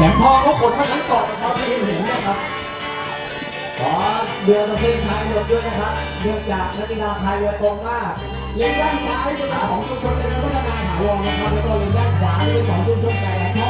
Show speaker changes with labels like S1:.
S1: แหลมทองก็ขนมาทั้งเกาะนะครับที่เห็นนะครับ
S2: ขอเดือนประเทศไทยหมดด้วยนะครับเนื่องจากนักกีฬาไทยเรือตรงมาก
S1: เลนด้านซ้ายเป็นของชุมชนเป็นพัฒนาหาวรนะครับแล้วก็เลนด้านขวาเป็นของชุมชนแต่ลมทอง